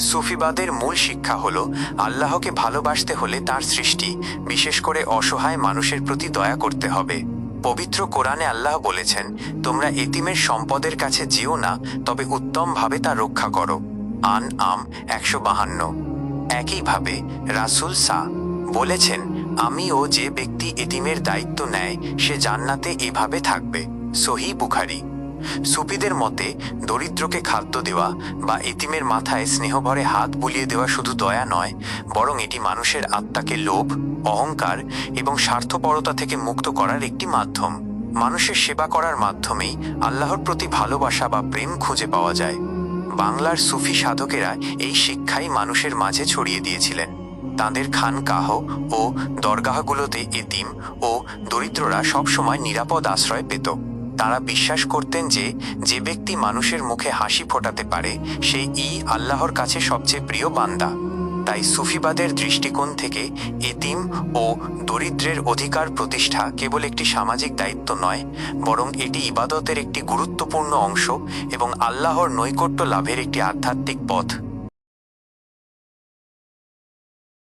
সুফিবাদের মূল শিক্ষা হল আল্লাহকে ভালোবাসতে হলে তার সৃষ্টি, বিশেষ করে অসহায় মানুষের প্রতি দয়া করতে হবে। পবিত্র কোরআনে আল্লাহ বলেছেন, তোমরা এতিমের সম্পদের কাছে যেও না, তবে উত্তমভাবে তা রক্ষা করো। আন আম একশো বাহান্ন। একইভাবে রাসুল সা বলেছেন, আমি ও যে ব্যক্তি এতিমের দায়িত্ব নেয়, সে জান্নাতে এভাবে থাকবে। সহি বুখারি। সুপিদের মতে, দরিদ্রকে খাদ্য দেওয়া বা এতিমের মাথায় স্নেহভরে হাত বুলিয়ে দেওয়া শুধু দয়া নয়, বরং এটি মানুষের আত্মাকে লোভ, অহংকার এবং স্বার্থপরতা থেকে মুক্ত করার একটি মাধ্যম। মানুষের সেবা করার মাধ্যমেই আল্লাহর প্রতি ভালোবাসা বা প্রেম খুঁজে পাওয়া যায়। বাংলার সুফি সাধকেরা এই শিক্ষাই মানুষের মাঝে ছড়িয়ে দিয়েছিলেন। তাঁদের খানকাহ ও দরগাহগুলোতে এতিম ও দরিদ্ররা সবসময় নিরাপদ আশ্রয় পেত। তারা বিশ্বাস করতেন যে যে ব্যক্তি মানুষের মুখে হাসি ফোটাতে পারে সেই ই আল্লাহর কাছে সবচেয়ে প্রিয় বান্দা। তাই সুফিবাদের দৃষ্টিকোণ থেকে এতিম ও দরিদ্রের অধিকার প্রতিষ্ঠা কেবল একটি সামাজিক দায়িত্ব নয়, বরং এটি ইবাদতের একটি গুরুত্বপূর্ণ অংশ এবং আল্লাহর নৈকট্য লাভের একটি আধ্যাত্মিক পথ।